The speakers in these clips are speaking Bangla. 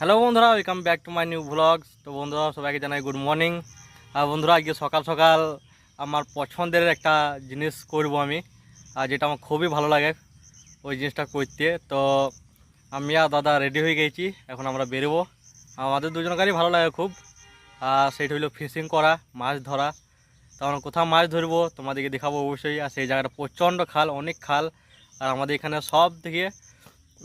হ্যালো বন্ধুরা welcome back to my new blogs তো বন্ধুরা, সবাইকে জানাই গুড মর্নিং আর বন্ধুরা, আজকে সকাল সকাল আমার পছন্দের একটা জিনিস করব আমি, আর যেটা আমার খুবই ভালো লাগে ওই জিনিসটা করতে। তো আমি আর দাদা রেডি হয়ে গেছি, এখন আমরা বেরোবো। আমাদের দুজনকারই ভালো লাগে খুব। আর সেটা হলো ফিশিং করা, মাছ ধরা। তো আমরা কোথাও মাছ ধরবো, তোমাদেরকে দেখাবো অবশ্যই। আর সেই জায়গাটা প্রচণ্ড খাল, অনেক খাল। আর আমাদের এখানে সব থেকে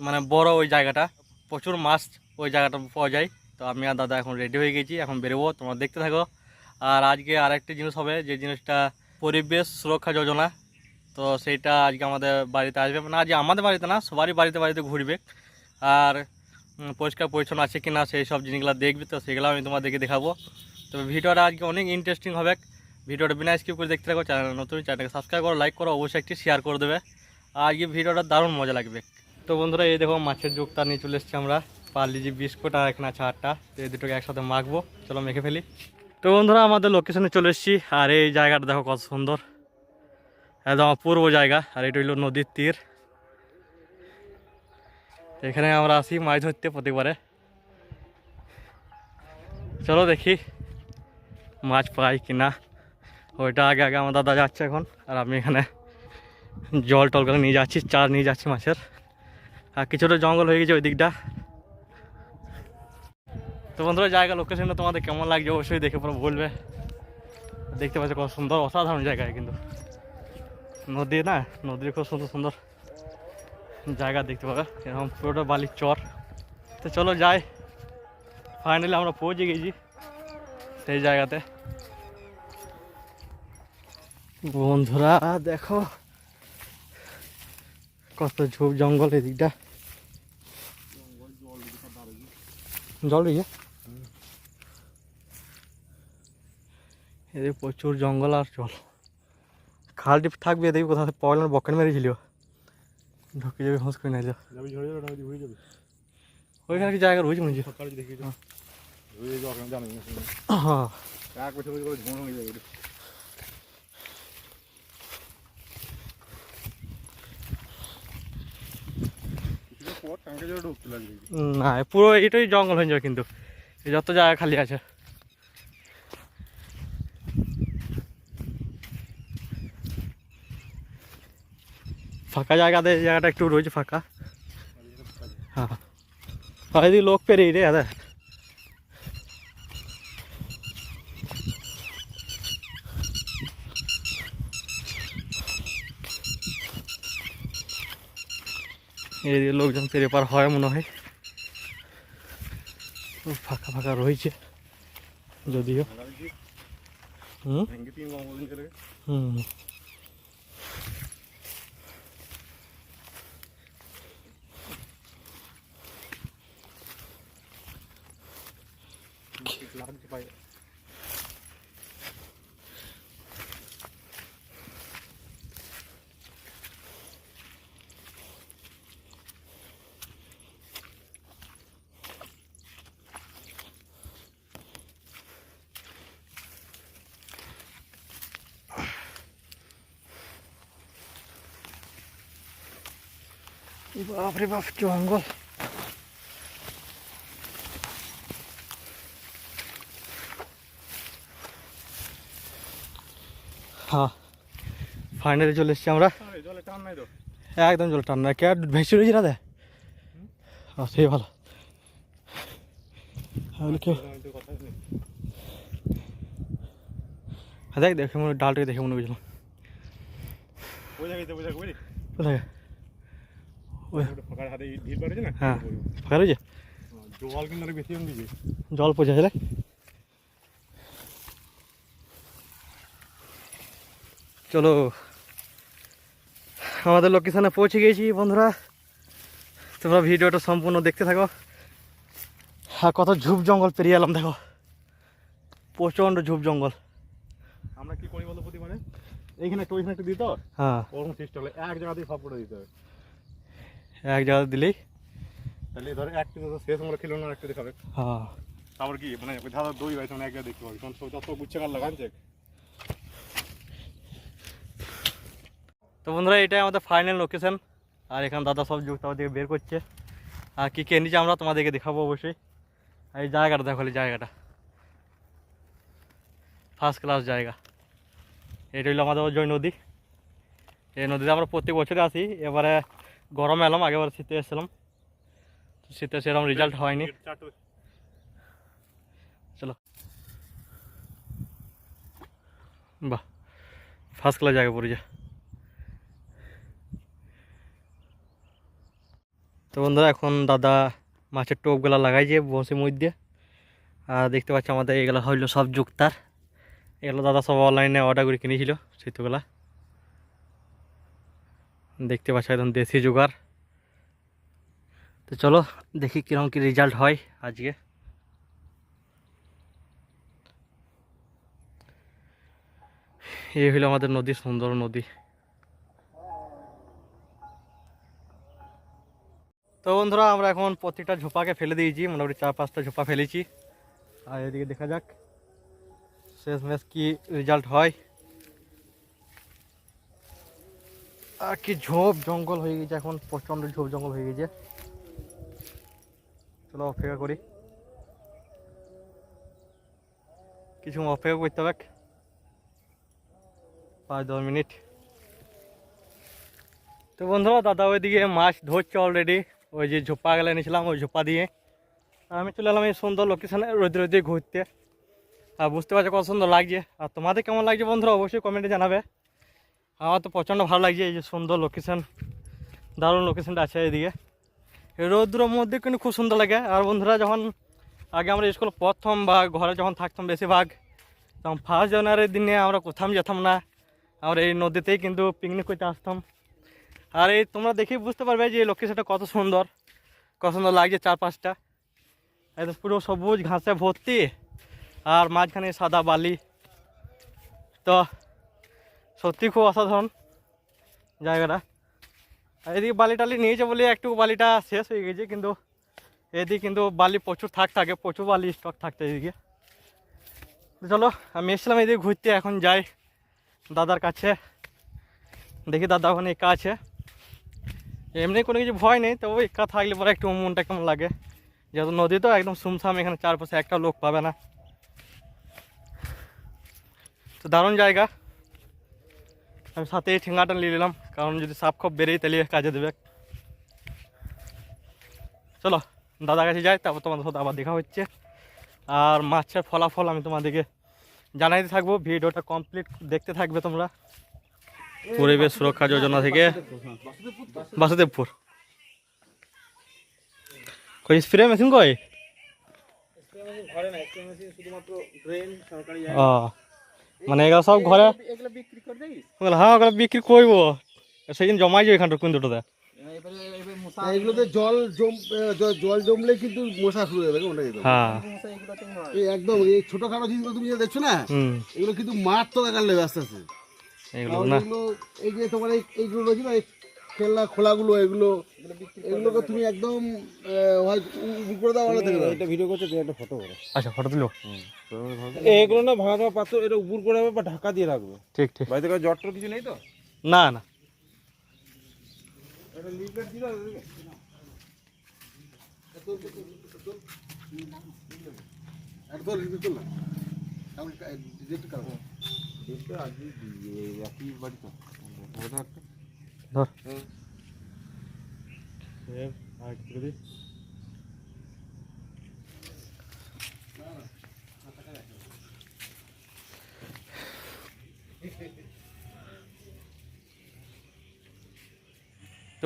মানে বড় ওই জায়গাটা, প্রচুর মাছ ওই জায়গাটা পাওয়া যায়। তো আমি আর দাদা এখন রেডি হয়ে গেছি, এখন বেরোবো, তোমরা দেখতে থাকো। আর আজকে আরেকটি জিনিস হবে, যে জিনিসটা পরিবেশ সুরক্ষা যোজনা। তো সেইটা আজকে আমাদের বাড়িতে আসবে মানে আজকে আমাদের বাড়িতে না, সবারই বাড়িতে বাড়িতে ঘুরবে। আর পরিষ্কার পরিচ্ছন্ন আছে কি না সেই সব জিনিসগুলো দেখবে, তো সেগুলো আমি তোমাদেরকে দেখাবো। তবে ভিডিওটা আজকে অনেক ইন্টারেস্টিং হবে। ভিডিওটা বিনা স্কিপ করে দেখতে থাকো চ্যানেল নতুন চ্যানেলকে সাবস্ক্রাইব করো লাইক করো, অবশ্যই একটি শেয়ার করে দেবে। আর আজকে ভিডিওটা দারুণ মজা লাগবে। তো বন্ধুরা, এই দেখো মাছের যোগটা নিয়ে চলে এসেছি আমরা। পার্লিজি বিস্কুট আর এখানে আছে আটটা। তো এই দুটোকে একসাথে মাখবো। চলো মেখে ফেলি। তো বন্ধুরা, আমাদের লোকেশনে চলে এসেছি। আর এই জায়গাটা দেখো কত সুন্দর। একদম অপূর্ব জায়গা। আর এটা হইল নদীর তীর। এখানে আমরা আসি মাছ ধরতে প্রতিবারে। চলো দেখি মাছ পাই কি না ওইটা আগে আগে আমার দাদা যাচ্ছে এখন। আর আমি এখানে জল টল করে নিয়ে যাচ্ছি চার নিয়ে যাচ্ছি মাছের। আর কিছুটা জঙ্গল হয়ে গেছে ওই দিকটা তো বন্ধুরা, জায়গা লোকেশনটা তোমাদের কেমন লাগছে অবশ্যই দেখে পরে বলবে। দেখতে পাচ্ছ কত সুন্দর, অসাধারণ জায়গায় কিন্তু। নদী না, নদীর খুব সুন্দর সুন্দর জায়গা দেখতে পাবে। এরকম পুরোটা বালির চর। তো চলো যাই। ফাইনালি আমরা পৌঁছে গেছি সেই জায়গাতে। বন্ধুরা, দেখো কত ঝোপ জঙ্গল এদিকটা। জল রয়েছে এদের প্রচুর জঙ্গল আর জল খাল টিপ থাকবে দেখবি কোথা থেকে পয়লার বকেট মেরেছিল। ঢুকে যাবে হোঁস করে যাবে। নদী ওইখানে কি জায়গা রয়েছে মনে হচ্ছে? হ্যাঁ। হয়ে। না পুরো এটাই জঙ্গল হয়ে যাবে কিন্তু। যত জায়গা খালি আছে। ফাঁকা জায়গাতে জায়গাটা একটু রয়েছে ফাঁকা। হ্যাঁ। এদিকে লোক পেরিয়ে রে দাদা এদিকে লোকজন পেরিয়ে পার হয় মনে হয়। ফাঁকা ফাঁকা রয়েছে। যদিও। হুম? ভেঙ্গে তিন বঙ্গদিন চলে হুম লাগছে পায়ে বাপরে হ্যাঁ। ফাইনালি চলে এসছি আমরা। জলে টান নাই তো। একদম জল টান না কে ভেসে রয়েছে না দে? হ্যাঁ সেই ভালো। কেউ নেই দেখ দেখে মনে ডালটাকে দেখে মনে বুঝলাম কোথায় হ্যাঁ। ফাঁকা রয়েছে? জল কিন্তু অনেক বেশি জমে গেছে জল পচে আছে রে চলো আমাদের লোকেশানে পৌঁছে গেছি বন্ধুরা। তোমরা ভিডিওটা সম্পূর্ণ দেখতে থাকো। হ্যাঁ কত ঝুপ জঙ্গল পেরিয়ে এলাম দেখো। প্রচণ্ড ঝুপ জঙ্গল। আমরা কি করি বলতো প্রতি মানে এইখানে একটা ওইখানে একটা দিত হ্যাঁ। ওরকম সিস্টেম এক জায়গাতেই সব করে দিতে হবে। এক জায়গা দিলেই? তাহলে ধর একটা তো শেষ আমরা খেলো না একটা দেখাবে হ্যাঁ। তারপর কি মানে ধারা দই হয় তখন এক জায়গায় দেখতে পাবি। তখন সব যত গুচ্ছে কাল লাগানছে তো বন্ধুরা, এটাই আমাদের ফাইনাল লোকেশন আর এখানে দাদা সব যুক্ত আমাদেরকে বের করছে। আর কী কে নিচে আমরা তোমাদেরকে দেখাবো অবশ্যই। আর এই জায়গাটা দেখো জায়গাটা। ফার্স্ট ক্লাস জায়গা। এটা হইল আমাদের জয় নদী। এই নদীতে আমরা প্রত্যেক বছরে আসি। এবারে গরমে এলাম আগেবার শীতে এসেছিলাম। শীতে সেরকম রেজাল্ট হয়নি। চলো। বাহ ফার্স্ট ক্লাস জায়গা পড়েছে তো বন্ধুরা, এখন দাদা মাছের টোপগুলো লাগাইছে বসে মধ্যে। আর দেখতে পাচ্ছি আমাদের এগুলো হইল সব যুক্তার। এগুলো দাদা সব অনলাইনে অর্ডার করে কিনেছিল, সেতুগুলা। দেখতে পাচ্ছ একদম দেশি জোগাড়। তো চলো, দেখি কীরকম কী রেজাল্ট হয় আজকে। এই হলো আমাদের নদী, সুন্দর নদী। তো বন্ধুরা, আমরা এখন প্রত্যেকটা ঝোপাকে ফেলে দিয়েছি, মোটামুটি চার পাঁচটা ঝোপা ফেলেছি। আর এদিকে দেখা যাক শেষ মেশ কি রেজাল্ট হয়। আর কি ঝোপ জঙ্গল হয়ে গেছে এখন, প্রচণ্ড ঝোপ জঙ্গল হয়ে গেছে। চলো অপেক্ষা করি। কিছু অপেক্ষা করতে হবে। পাঁচ দশ মিনিট। তো বন্ধুরা, দাদা ওইদিকে মাছ ধরছে অলরেডি ওই যে ঝোপা গেলে নিয়েছিলাম ওই ঝোপা দিয়ে। আমি চলে এলাম এই সুন্দর লোকেশানে রোদে রোদে ঘুরতে। আর বুঝতে পারছ কত সুন্দর লাগছে। আর তোমাদের কেমন লাগছে বন্ধুরা, অবশ্যই কমেন্টে জানাবে। আমার তো প্রচণ্ড ভালো লাগছে এই যে সুন্দর লোকেশান দারুণ লোকেশানটা আছে এদিকে। রোদ্রের মধ্যে কিন্তু খুব সুন্দর লাগে। আর বন্ধুরা, যখন আগে আমরা স্কুল প্রথম বা ঘরে যখন থাকতাম বেশিরভাগ, তখন ফার্স্ট জানুয়ারির দিনে আমরা কোথাও যেতাম না। আমরা এই নদীতেই কিন্তু পিকনিক করতে আসতাম। আর এই তোমরা দেখেই বুঝতে পারবে যে এই লোকেশনটা কত সুন্দর কত সুন্দর লাগছে চারপাশটা। একদম পুরো সবুজ ঘাসে ভর্তি, আর মাঝখানে সাদা বালি। তো সত্যি খুব অসাধারণ জায়গাটা। এদিকে বালি টালি নিয়েছে বলে একটু বালিটা শেষ হয়ে গেছে, কিন্তু এদিকে কিন্তু বালি প্রচুর থাক থাকে, প্রচুর বালি স্টক থাকতে এদিকে। চলো, আমি এসেছিলাম এদিকে ঘুরতে, এখন যাই দাদার কাছে। দেখি দাদা ওখানে একা আছে। এমনি কোনো কিছু ভয় নেই তবু একা থাকলে পরে একটু মনটা কেমন লাগে। যেহেতু নদী তো একদম সুমসাম, এখানে চারপাশে একটা লোক পাবে না। তো দারুণ জায়গা। আমি সাথে এই ঠেঙ্গাটা নিয়ে নিলাম, কারণ যদি সাপ খপ বেরিয়ে তাহলে কাজে দেবে। চলো দাদার কাছে যাই, তারপর তোমাদের সাথে আবার দেখা হচ্ছে। আর মাছের ফলাফল আমি তোমাদেরকে জানাইতে থাকব, ভিডিওটা কমপ্লিট দেখতে থাকবে তোমরা। পরিবেশ সুরক্ষা যোজনা থেকে বাসুদেবপুর। কই স্প্রে মেশিন কই? মানে এগুলো সব ঘরে হ্যাঁ ওগুলো বিক্রি করব। সেদিন জমাই যাবে এখানটা কুন্দুটোতে এবারে এবারে মশা এগুলোতে জল জম জল জমলে কিন্তু মশা শুরু হয়ে যাবে হ্যাঁ। একদম এই ছোটখাটো জিনিসগুলো তুমি দেখছ না এগুলো কিন্তু মারাত্মক আকার লেবে আস্তে আস্তে। এগুলো না এই যে তোমার এই এইগুলো রয়েছে না খেলনা খোলাগুলো এগুলো এগুলোকে তুমি একদম হয় উপর করে দাও থেকে এটা ভিডিও করছ একটা ফটো করো আচ্ছা ফটো তুলো এগুলো না ভাঙা ভাঙা পাথর এটা উপর করে হবে বা ঢাকা দিয়ে রাখবে ঠিক ঠিক বাড়িতে কারও জ্বর টর কিছু নেই তো না না একটা লিফলেট দিল একদম রিভিউ করলাম এখন ডিরেক্ট তো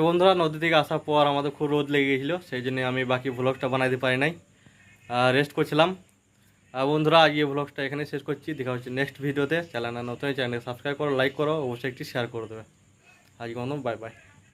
বন্ধুরা, নদী থেকে আসার পর আমাদের খুব রোদ লেগে গেছিল সেই জন্য আমি বাকি ভ্লগটা বানাইতে পারি নাই। রেস্ট করছিলাম। বন্ধুরা আজকে ব্লগটা এখানে শেষ করছি। দেখা হচ্ছে নেক্সট ভিডিওতে চ্যানেল নতুন চ্যানেল সাবস্ক্রাইব করো লাইক করো, অবশ্যই একটি শেয়ার করে দেবে। আজকে মতো বাই বাই